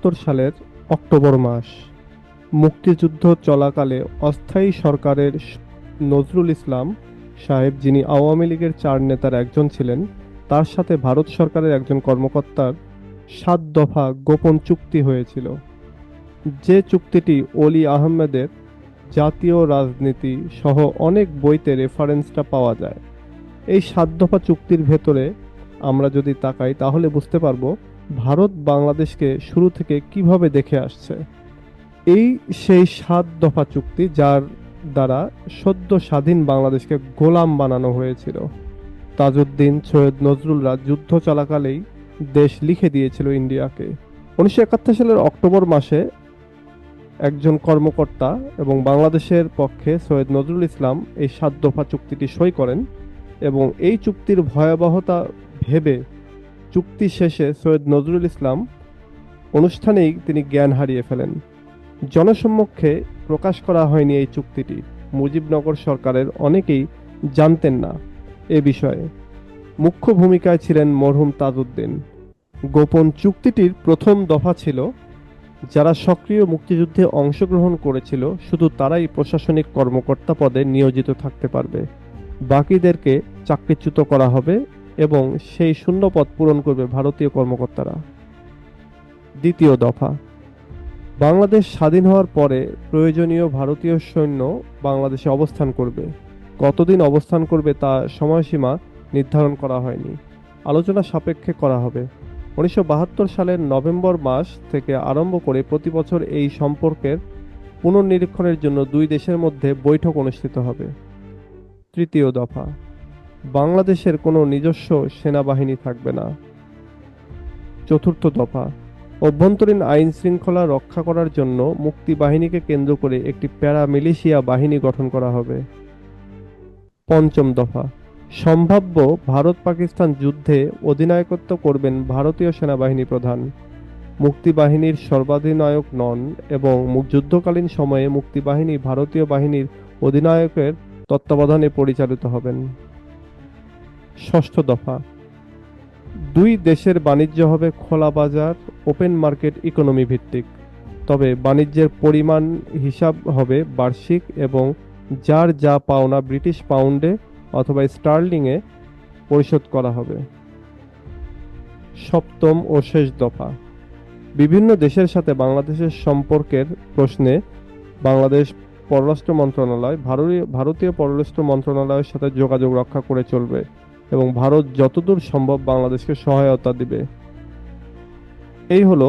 বাহাত্তর সালের অক্টোবর মাস। মুক্তিযুদ্ধ চলাকালে অস্থায়ী সরকারের নজরুল ইসলাম সাহেব, যিনি আওয়ামী লীগের চার নেতার একজন ছিলেন, তার সাথে ভারত সরকারের একজন কর্মকর্তার সাত দফা গোপন চুক্তি হয়েছিল। যে চুক্তিটি অলি আহমেদের জাতীয় রাজনীতি সহ অনেক বইতে রেফারেন্সটা পাওয়া যায়। এই সাত দফা চুক্তির ভেতরে আমরা যদি তাকাই, তাহলে বুঝতে পারব ভারত বাংলাদেশকে শুরু থেকে কীভাবে দেখে আসছে? এই সেই সাত দফা চুক্তি যার দ্বারা সদ্য স্বাধীন বাংলাদেশকে গোলাম বানানো হয়েছিল। তাজউদ্দিন সৈয়দ নজরুলরা যুদ্ধ চলাকালেই দেশ লিখে দিয়েছিল ইন্ডিয়াকে। উনিশশো একাত্তর সালের অক্টোবর মাসে একজন কর্মকর্তা এবং বাংলাদেশের পক্ষে সৈয়দ নজরুল ইসলাম এই সাত দফা চুক্তিটি সই করেন এবং এই চুক্তির ভয়াবহতা ভেবে চুক্তি শেষে সৈয়দ নজরুল ইসলাম অনুষ্ঠানেই তিনি জ্ঞান হারিয়ে ফেলেন। জনসম্মুখে প্রকাশ করা হয়নি এই চুক্তিটি। মুজিবনগর সরকারের অনেকেই জানতেন না এ বিষয়ে। মুখ্য ভূমিকায় ছিলেন মরহুম তাজউদ্দিন। গোপন চুক্তিটির প্রথম দফা ছিল, যারা সক্রিয় মুক্তিযুদ্ধে অংশগ্রহণ করেছিল, শুধু তারাই প্রশাসনিক কর্মকর্তা পদে নিয়োজিত থাকতে পারবে। বাকিদেরকে চাকরিচ্যুত করা হবে এবং সেই শূন্য পদ পূরণ করবে ভারতীয় কর্মকর্তারা। দ্বিতীয় দফা। বাংলাদেশ স্বাধীন হওয়ার পরে প্রয়োজনীয় ভারতীয় সৈন্য বাংলাদেশে অবস্থান করবে। কতদিন অবস্থান করবে তা সময়সীমা নির্ধারণ করা হয়নি। আলোচনা সাপেক্ষে করা হবে। উনিশশো বাহাত্তর সালের নভেম্বর মাস থেকে আরম্ভ করে প্রতি বছর এই সম্পর্কের পুনর্নিরীক্ষণের জন্য দুই দেশের মধ্যে বৈঠক অনুষ্ঠিত হবে। তৃতীয় দফা। বাংলাদেশের কোনো নিজস্ব সেনাবাহিনী থাকবে না। চতুর্থ দফা, অভ্যন্তরীণ আইন শৃঙ্খলা রক্ষা করার জন্য মুক্তি বাহিনীকে কেন্দ্র করে একটি প্যারা মিলিশিয়া বাহিনী গঠন করা হবে। পঞ্চম দফা, সম্ভাব্য ভারত পাকিস্তান যুদ্ধে অধিনায়কত্ব করবেন ভারতীয় সেনাবাহিনী প্রধান। মুক্তিবাহিনীর সর্বাধিনায়ক নন এবং যুদ্ধকালীন সময়ে মুক্তিবাহিনী ভারতীয় বাহিনীর অধিনায়কের তত্ত্বাবধানে পরিচালিত হবেন। ষষ্ঠ দফা। দুই দেশের বাণিজ্য হবে খোলা বাজার, ওপেন মার্কেট ইকোনমি ভিত্তিক। তবে বাণিজ্যের পরিমাণ হিসাব হবে বার্ষিক এবং যার যা পাওনা ব্রিটিশ পাউন্ডে অথবা স্টার্লিংয়ে পরিশোধ করা হবে। সপ্তম ও শেষ দফা। বিভিন্ন দেশের সাথে বাংলাদেশের সম্পর্কের প্রশ্নে বাংলাদেশ পররাষ্ট্র মন্ত্রণালয়, ভারতীয় পররাষ্ট্র মন্ত্রণালয়ের সাথে যোগাযোগ রক্ষা করে চলবে। এবং ভারত যতদূর সম্ভব বাংলাদেশকে সহায়তা দিবে। এই হলো